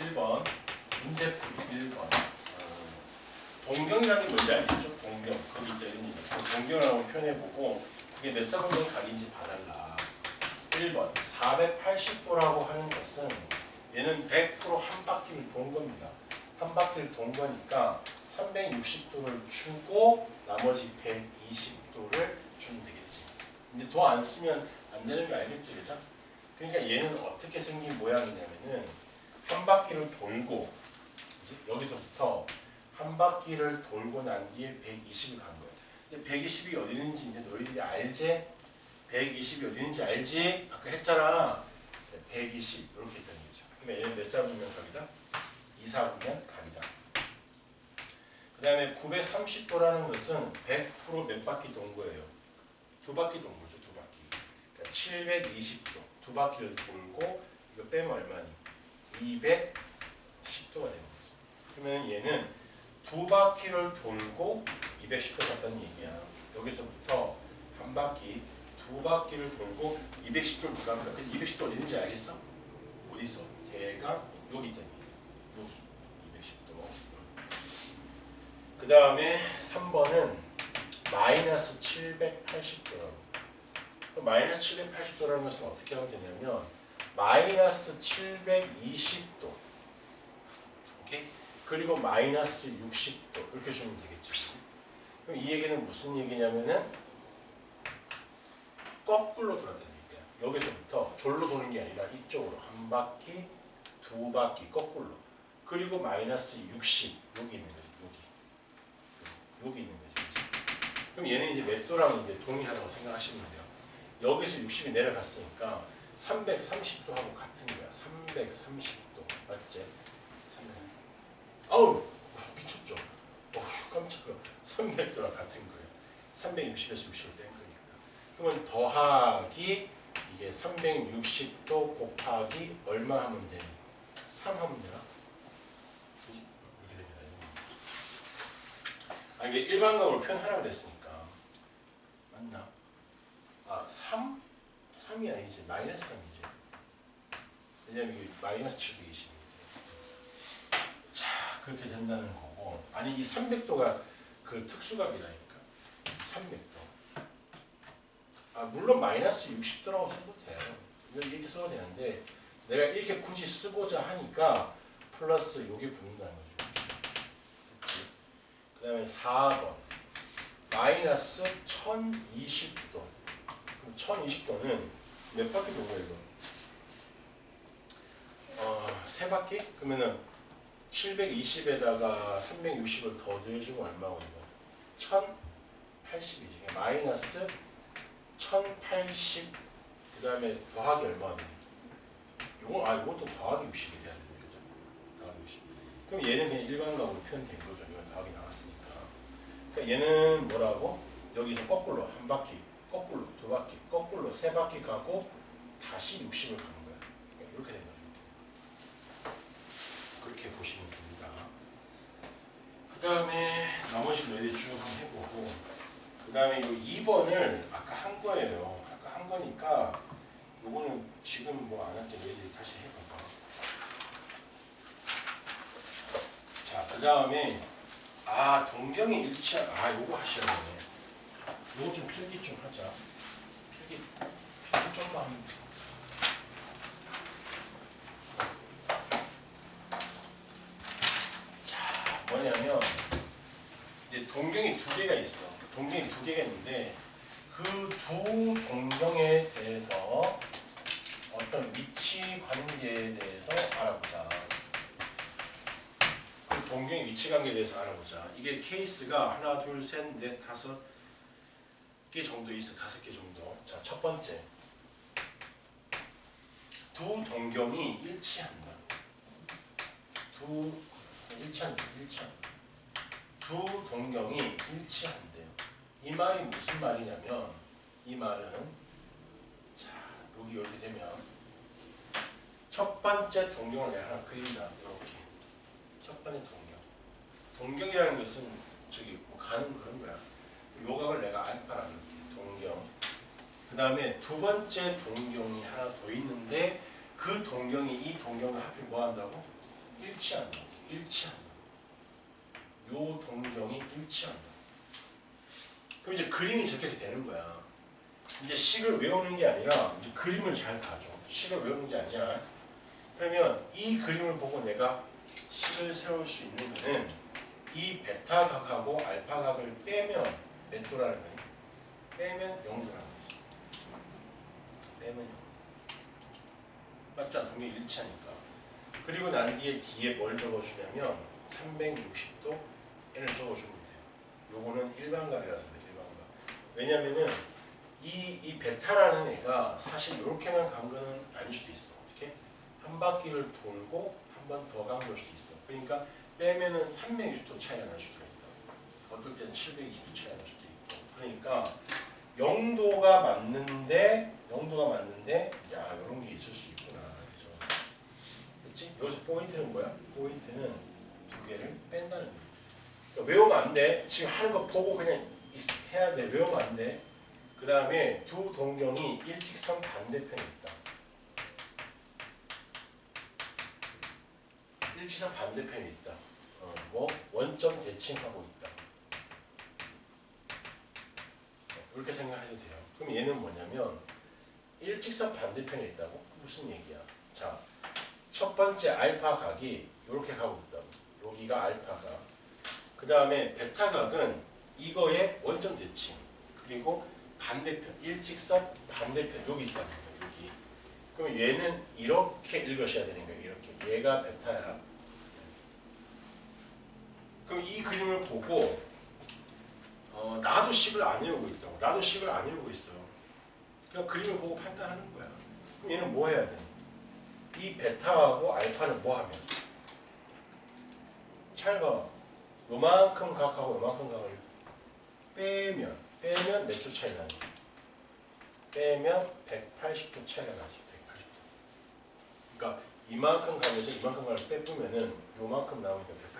1번 문제풀이 1번. 어, 동경이라는 게 뭔지 알겠죠? 동경. 거기 있다 이런 얘기 그 동경이라고 표현해보고 그게 몇 사분면 각인지 봐달라. 1번 480도라고 하는 것은 얘는 100%한 바퀴를 돈 겁니다. 한 바퀴를 돈 거니까 360도를 주고 나머지 120도를 주면 되겠지. 근데 도안 쓰면 안 되는 거 알겠지 그죠? 그러니까 얘는 어떻게 생긴 모양이냐면은 한 바퀴를 돌고 여기서부터 한 바퀴를 돌고 난 뒤에 120을 간 거예요. 근데 120이 어디 있는지 이제 너희들이 알지? 120이 어디 있는지 알지? 아까 했잖아. 120 이렇게 했다는 거죠. 그러면 얘는 몇 사분면 각이다? 2 사분면 각이다. 그 다음에 930도라는 것은 100%몇 바퀴 돈 거예요. 두 바퀴 돈 거죠, 두 바퀴. 그러니까 720도 두 바퀴를 돌고 이거 빼면 얼마니? 210도가 되는 거죠. 그러면 얘는 두 바퀴를 돌고 210도 갔다는 얘기야. 여기서부터 한 바퀴, 두 바퀴를 돌고 210도를 들어갑니다. 그 210도 어디 있는지 알겠어? 어디 있어? 대강 여기 있잖아. 여기 210도. 그 다음에 3번은 마이너스 780도라고. 마이너스 780도라는 것은 어떻게 하면 되냐면 마이너스 720도. 오케이? 그리고 마이너스 60도. 이렇게 주면 되겠지. 그럼 이 얘기는 무슨 얘기냐면은 거꾸로 돌았다는 얘기야 여기서부터 졸로 도는 게 아니라 이쪽으로 한 바퀴 두 바퀴 거꾸로. 그리고 마이너스 60 여기 있는 거지 여기. 여기 있는 거지 그치? 그럼 얘는 이제 몇 도랑 이제 동일하다고 생각하시면 돼요. 여기서 60이 내려갔으니까 330도하고 같은 거야. 330도. 맞지? 300. 아우! 미쳤죠? 어휴, 깜짝이야. 300도랑 같은 거예요. 360에서 60을 뺀 거니까. 그러면 더하기 이게 360도 곱하기 얼마 하면 되니? 3 하면 되나? 이렇게 됩니다. 아, 이게 일반각으로 표현하라고 그랬으니까. 맞나? 아, 3? 3이 아니지. 마이너스 3이지. 왜냐면 이게 마이너스 720이거든. 자, 그렇게 된다는 거고. 아니, 이 300도가 그 특수각이라니까. 300도. 아, 물론 마이너스 60도라고 써도 돼요. 이렇게 써도 되는데, 내가 이렇게 굳이 쓰고자 하니까 플러스 요게 붙는다는 거죠. 그 다음에 4번. 마이너스 1020도. 그럼 1020도는 몇 바퀴 거야 이거? 어, 세 바퀴? 그러면은 720에다가 360을 더 더해주면 얼마고 이거? 1080이지. 마이너스 1080. 그 다음에 더하기 얼마 돼? 이거 아 이것도 더하기 60이 돼야 되는 거죠. 더하기 60. 그럼 얘는 그냥 일반각으로 표현된 거죠. 이거 더하기 나왔으니까. 그러니까 얘는 뭐라고? 여기서 거꾸로 한 바퀴, 거꾸로 두 바퀴, 거꾸로 세 바퀴 가고 다시 60을 가는 거야. 이렇게 된다. 그렇게 보시면 됩니다. 그 다음에 나머지 너희들 쭉 해보고 그 다음에 이 2번을 아까 한 거예요. 아까 한 거니까 요거는 지금 뭐 안 할게 너희들이 다시 해봐봐. 자, 그 다음에 아 동경이 일치한 아 요거 하셔야 되네. 요거 좀 필기 좀 하자. 필기 필기 좀만. 자 뭐냐면 이제 동경이 두 개가 있어. 동경이 두 개가 있는데 그 두 동경에 대해서 어떤 위치 관계에 대해서 알아보자. 그 동경의 위치 관계에 대해서 알아보자. 이게 케이스가 하나, 둘, 셋, 넷, 다섯 개 정도 있어. 다섯 개 정도. 자, 첫 번째. 두 동경이 일치한다. 두 일치한다. 일치한다. 두 동경이 일치한대요. 이 말이 무슨 말이냐면 이 말은 자, 여기 이렇게 되면 첫 번째 동경을 내가 하나 그린다. 이렇게. 첫 번째 동경. 동경이라는 것은 저기 뭐 가는 그런 거야. 요각을 내가 알파라는 게 동경. 그 다음에 두 번째 동경이 하나 더 있는데 그 동경이 이 동경을 하필 뭐 한다고? 일치한다. 일치한다. 요 동경이 일치한다. 그럼 이제 그림이 저렇게 되는 거야. 이제 식을 외우는 게 아니라 이제 그림을 잘 봐줘. 식을 외우는 게 아니야. 그러면 이 그림을 보고 내가 식을 세울 수 있는 거는 이 베타 각하고 알파 각을 빼면 몇 도라는 거니? 빼면 0도라는 거지. 빼면 0. 맞잖아. 동경이 일치하니까. 그리고 난 뒤에 뒤에 뭘 적어주냐면 360도 n을 적어주면 돼요. 요거는 일반각이라서 그래 일반각. 왜냐면은 이, 이 베타라는 애가 사실 이렇게만 간 거는 아닐 수도 있어. 어떻게? 한 바퀴를 돌고 한 번 더 간 걸 수도 있어. 그러니까 빼면은 360도 차이가 날 수도 있다. 어떨 때는 720도 차이가 날 수도 있고. 그러니까 0도가 맞는데 0도가 맞는데 아 이런 게 있을 수 있구나. 그래서 그렇지? 여기서 포인트는 뭐야? 포인트는 두 개를 뺀다는 거야. 그러니까 외우면 안 돼. 지금 하는 거 보고 그냥 익- 해야 돼. 외우면 안 돼. 그 다음에 두 동경이 일직선 반대편에 있다. 일직선 반대편에 있다. 어, 뭐 원점 대칭하고 있다. 어, 이렇게 생각해도 돼요. 그럼 얘는 뭐냐면 일직선 반대편에 있다고? 무슨 얘기야? 자, 첫 번째 알파 각이 이렇게 가고 있다고. 여기가 알파 각. 그 다음에 베타 각은 이거의 원점 대칭. 그리고 반대편, 일직선 반대편 여기 거예요. 여기. 그럼 얘는 이렇게 읽으셔야 되는 거예요. 이렇게. 얘가 베타야. 그럼 이 그림을 보고 어, 나도 식을 안 외우고 있다고. 나도 식을 안 외우고 있어. 그냥 그림을 보고 판단하는 거야. 그럼 얘는 뭐 해야 돼? 이 베타하고 알파는 뭐 하면? 잘 봐. 요만큼 각하고 요만큼 각을 빼면 빼면 몇 초 차이 나지? 빼면 180도 차이가 나지. 180도. 그러니까 이만큼 가면서 이만큼 각을 빼보면은 요만큼 나오니까 180도가 맞잖아.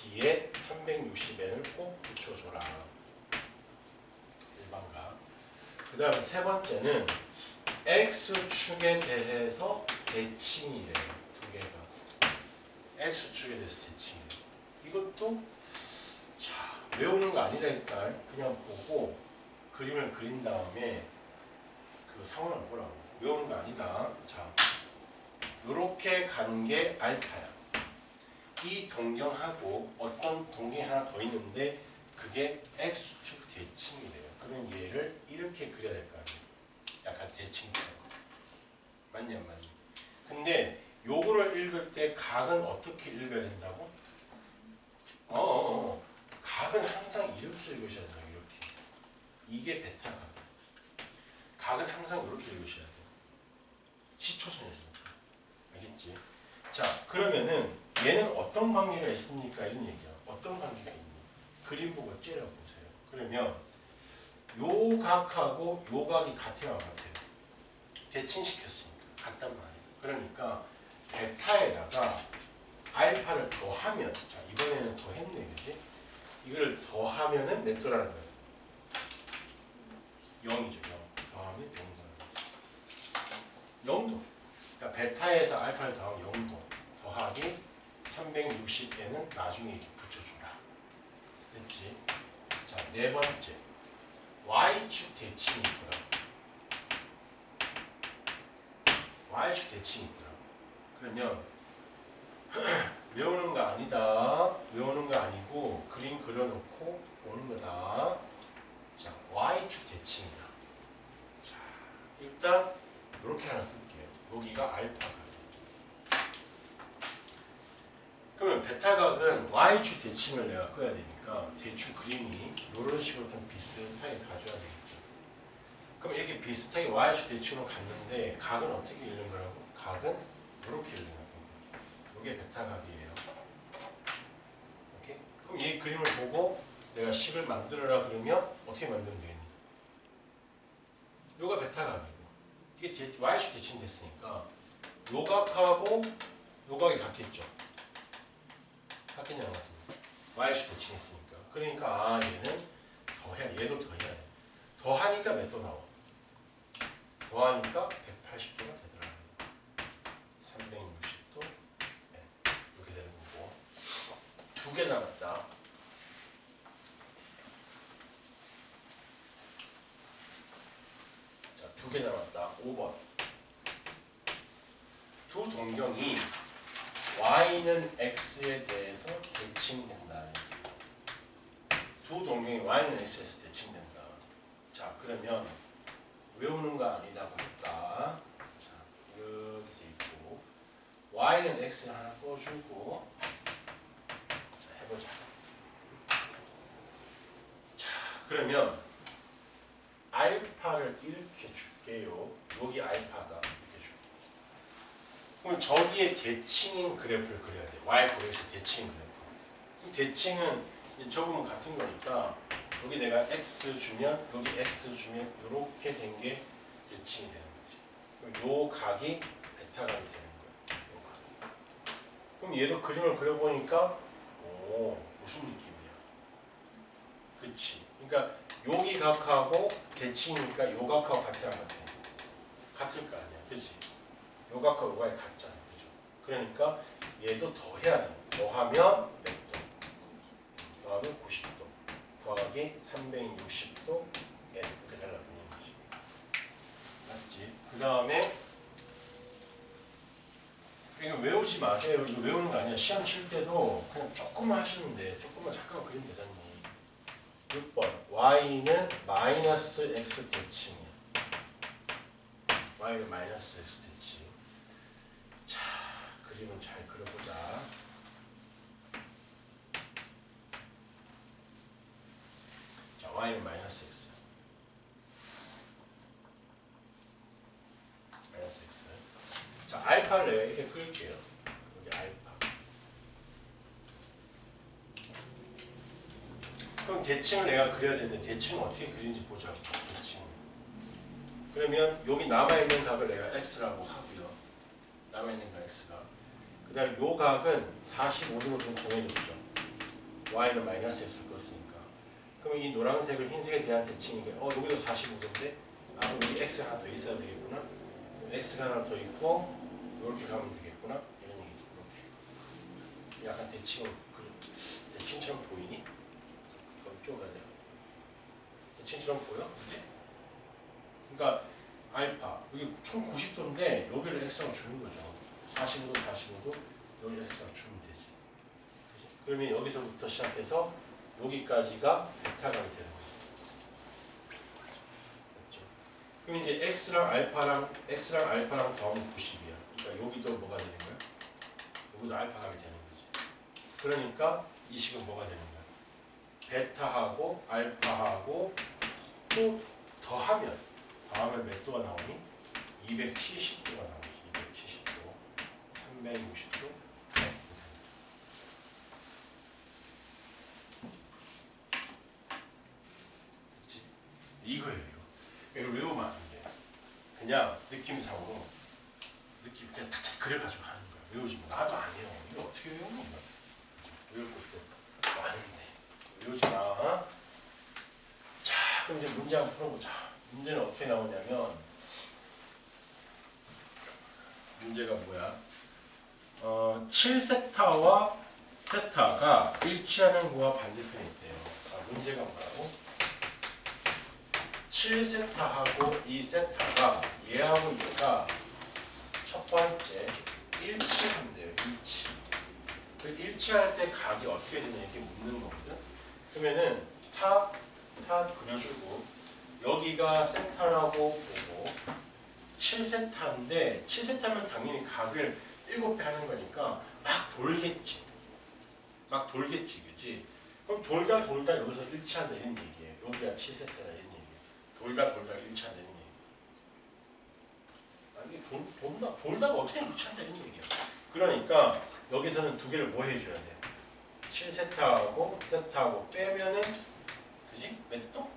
뒤에 360n을 꼭 붙여줘라. 일반각. 그 다음에 세 번째는 x축에 대해서 대칭이래요. 두 개가. x축에 대해서 대칭이래요. 이것도 자 외우는 거 아니라니까 그냥 보고 그림을 그린 다음에 그 상황을 보라고 외우는 거 아니다 자 요렇게 간 게 알파야 이 동경하고 어떤 동경이 하나 더 있는데 그게 x축 대칭이래요 그러면 얘를 이렇게 그려야 될 거 아니에요 약간 대칭처럼 맞냐 안 맞냐 근데 요거를 읽을 때 각은 어떻게 읽어야 된다고? 어, 어, 어. 각은 항상 이렇게 읽으셔야 돼요. 이렇게. 이게 베타 각. 각은 항상 이렇게 읽으셔야 돼요. 시초선에서. 알겠지? 자, 그러면은 얘는 어떤 관계가 있습니까? 이런 얘기야. 어떤 관계가 있니? 그림 보고 째려보세요. 그러면 요 각하고 요 각이 같아요, 안 같아요? 대칭시켰으니까. 같단 말이에요. 그러니까 베타에다가 알파를 더하면 자 이번에는 더했네 그지? 이걸 더하면은 몇 도라는 거예요? 0이죠 0 더하면 0도라는 거죠 0도 그러니까 베타에서 알파를 더하면 0도 더하기 360에는 나중에 이렇게 붙여주라 됐지? 자 네 번째 y축 대칭이 있더라 y축 대칭이 있더라 그러면 외우는 거 아니다. 외우는 거 아니고 그림 그려놓고 오는 거다. 자, y축 대칭이다. 자, 일단 이렇게 하나 볼게요. 여기가 알파각. 그러면 베타각은 y축 대칭을 내가 꺼야 되니까 대충 그림이 이런 식으로 좀 비슷하게 가져야 되겠죠. 그럼 이렇게 비슷하게 y축 대칭으로 갔는데 각은 어떻게 읽는 거라고? 각은 이렇게 읽는 거고. 이게 베타각이에요. 오케이? 그럼 이 그림을 보고 내가 식을 만들어라 그러면 어떻게 만들면 되겠니? 요가 베타각이고 이게 대- y축 대칭 됐으니까 요 각하고 요 각이 같겠죠. 같겠냐? y축 대칭했으니까. 그러니까 아 얘는 더해 얘도 더해야 돼. 더하니까 몇 도 나와? 더하니까 180도가 되더라. 360도 두개 남았다. 자, 두 개 남았다. 5번. 두 동경이 y는 x에 대해서 대칭된다. 두 동경이 y는 x에서 대칭된다. 자, 그러면 외우는 거 아니다 보니까 자, 이렇게 돼 있고 y는 x 하나 꺼주고 자, 해보자. 자, 그러면 알파를 이렇게 줄게요. 여기 알파가. 그럼 저기에 대칭인 그래프를 그려야 돼. y 고에서 대칭 그래프. 이 대칭은 이 적으면 같은 거니까 여기 내가 x 주면 여기 x 주면 이렇게 된 게 대칭이 되는 거지. 그럼 요 각이 베타 각이 되는 거야. 요 각이. 그럼 얘도 그림을 그려보니까 오 무슨 느낌이야? 그치? 그러니까 여기 각하고 대칭이니까 요 각하고 같으란 같아. 같을 거 아니야, 그치? 요 각하고 요 각이 같잖아, 그죠? 그러니까 얘도 더해야 돼. 더하면 몇 도? 더하면 90도. 더하기 360도 n 이렇게 달라붙는 거지. 맞지? 그 다음에 이거 외우지 마세요. 이거 외우는 거 아니야. 시험 칠 때도 그냥 조금만 하시면 돼. 조금만 잠깐만 그리면 되잖니. 6번 y는 마이너스 x 대칭이야. y는 마이너스 x 대칭. 자, 그림은 잘 그려보자. 자, y는 마이너스 x. 마이너스 x. 자, 알파를 내가 이렇게 그릴게요. 여기 알파. 그럼 대칭을 내가 그려야 되는데 대칭은 어떻게 그리는지 보자고. 대칭. 그러면 여기 남아있는 각을 내가 x라고 하고요. 남아있는 각 x가. 그 다음 요 각은 45도로 좀 정해졌죠. y는 마이너스 x를 껐으니까. 그럼 이 노란색을 흰색에 대한 대칭이게 어 여기도 45도인데 아 그럼 여기 x 하나 더 있어야 되겠구나. x가 하나 더 있고 이렇게 가면 되겠구나. 이런 얘기죠. 이렇게. 약간 대칭 그 대칭처럼 보이니? 그럼 돼요. 대칭처럼 보여? 근데? 그러니까 알파 여기 총 90도인데 여기를 x라고 주는 거죠. 45도, 45도 여기를 x라고 주면 되지. 그지? 그러면 여기서부터 시작해서 여기까지가 베타각이 되는 거죠. 맞죠? 그럼 이제 x랑 알파랑 x랑 알파랑 더하면 90이야. 그러니까 여기도 뭐가 되는 거야? 여기도 알파각이 되는 거지. 그러니까 이 식은 뭐가 되는 거야? 베타하고 알파하고 또 더하면 더하면 몇 도가 나오니? 270도가 나오지. 270도, 360도. 그치? 이거예요. 이거. 이걸 외우면 안 돼. 그냥 느낌상으로 느낌 그냥 탁탁 그려가지고 하는 거야. 외우지 마. 나도 안 해요. 이거 어떻게 외우는 거야? 외울 것도 많은데 외우지 마. 자, 그럼 이제 문제 한번 풀어보자. 문제는 어떻게 나오냐면 문제가 뭐야? 어, 7세타와 세타가 일치하는 구와 반대편이 있대요. 아, 문제가 뭐라고? 7세타하고 이 세타가 얘하고 얘가 첫 번째 일치한대요. 일치. 그 일치할 때 각이 어떻게 되냐 이렇게 묻는 거거든. 그러면은 타, 타 그려주고 여기가 세타라고 보고 7세타인데 7세타면 당연히 각을 7배 하는 거니까 막 돌겠지. 막 돌겠지, 그지? 그럼 돌다 돌다 여기서 일치한다 이런 얘기예요. 여기가 7세타다 이런 얘기예요. 돌다 돌다 일치한다 이런 얘기. 아니 돈, 돈다 돌다가 어떻게 일치한다 이런 얘기야. 그러니까 여기서는 두 개를 뭐 해줘야 돼? 7세타하고 세타하고 빼면은 그지? 몇 도?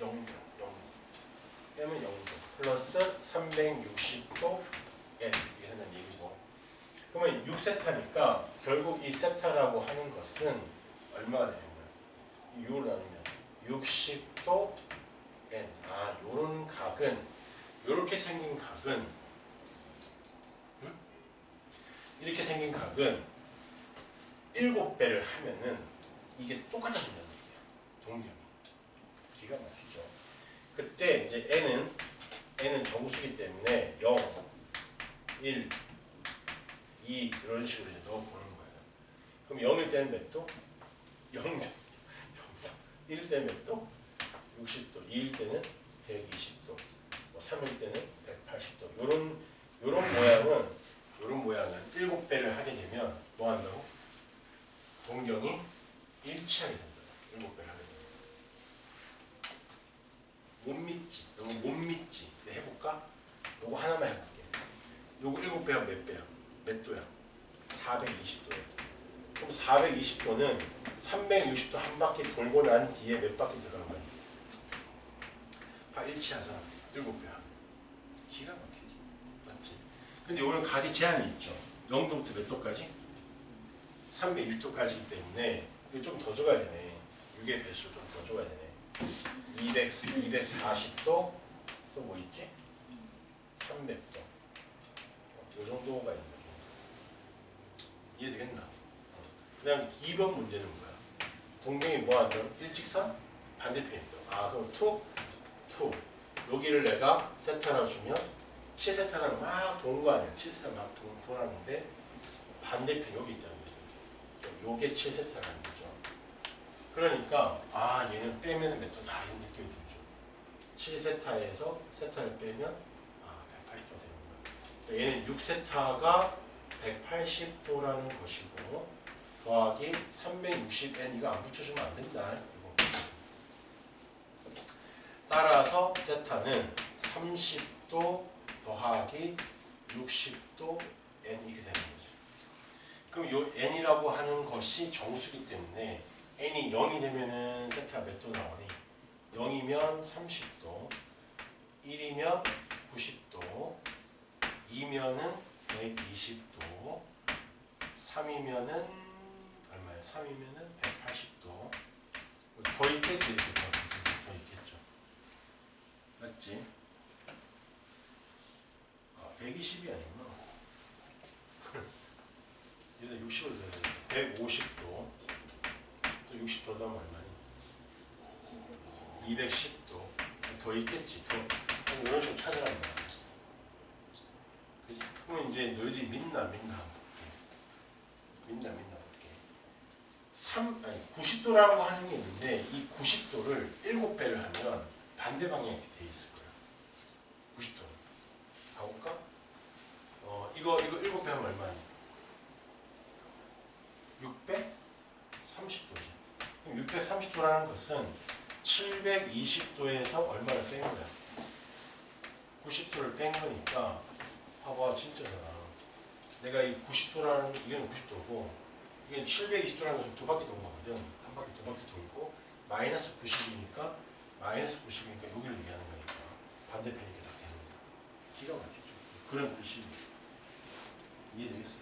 0도, 0도. 빼면 0도. 플러스 360도 n. 그러면 6세타니까 결국 이 세타라고 하는 것은 얼마가 거야? 6을 나누면 60도 n. 아, 요런 각은 요렇게 생긴 각은 응? 이렇게 생긴 각은 7배를 하면은 이게 똑같아진다는 얘기야. 동력이. 기가 막히죠. 그때 이제 n은 n은 정수기 때문에 0, 1, 2 이런 식으로 이제 넣어 보는 거예요. 그럼 0일 때는 몇 도? 0, 0, 1일 때는 몇 도? 60도, 2일 때는 120도, 뭐 3일 때는 180도. 요런 요런 모양은 요런 모양은 7배를 하게 되면 뭐 한다고? 동경이 일치하게 된다. 7배를 하게 되면. 못 믿지. 너무 못 믿지. 해볼까? 요거 하나만 해볼게. 요거 7배야 몇 배야? 몇 도야? 420도야. 그럼 420도는 360도 한 바퀴 돌고 난 뒤에 몇 바퀴 들어간 거야? 다 일치하잖아. 7배 야. 기가 막히지. 맞지? 근데 오늘 각이 제한이 있죠. 0도부터 몇 도까지? 360도까지이기 때문에 이거 좀 더 줘야 되네. 6의 배수 좀 더 줘야 되네. 200, 240도 또 뭐 있지? 300도. 이 정도가 있는 거죠. 이해되겠나? 어. 그다음 2번 문제는 뭐야? 동경이 뭐 하면 일직선 반대편이죠. 아 그럼 투, 투. 여기를 내가 세타라 주면 7세타는 막 도는 거 아니야? 7세타 막 도, 돌았는데 반대편 여기 있잖아요. 요게 7세타라는 거죠. 그러니까 아 얘는 빼면 몇도다 이런 느낌이 들죠. 7세타에서 세타를 빼면 아 180도 되는 거예요. 얘는 6세타가 180도라는 것이고 더하기 360n 이거 안 붙여주면 안 된다. 따라서 세타는 30도 더하기 60도 n 이렇게 되는 거죠. 그럼 요 n이라고 하는 것이 정수기 때문에 n이 0이 되면은 세타 몇도 나오니? 0이면 30도, 1이면 90도, 2면은 120도, 3이면은 얼마야? 3이면은 180도. 더 있겠지 이렇게 더, 더 있겠죠. 맞지? 아, 120이 아니구나. 얘들 60을 넣어야 150도. 또 60도 더하면 얼마니? 210도. 더 있겠지. 더. 이런 식으로 찾으란 말이야. 그러면 이제 너희들이 믿나 믿나. 믿나 믿나 볼게. 3, 아니 90도라고 하는 게 있는데 이 90도를 7배를 하면 반대 방향이 돼 있을 거야. 90도. 가볼까? 어, 이거 이거 7배 하면 얼마니? 600? 30도지. 그럼 630도라는 것은 720도에서 얼마를 뺀 거야? 90도를 뺀 거니까 봐봐 진짜잖아. 내가 이 90도라는 이건 90도고 이게 720도라는 것은 두 바퀴 도는 거거든. 한 바퀴 두 바퀴 돌고 마이너스 90이니까 마이너스 90이니까 여기를 얘기하는 거니까 반대편이 이렇게 다 되는 거야. 기가 막히죠. 그런 뜻이 이해되겠어요?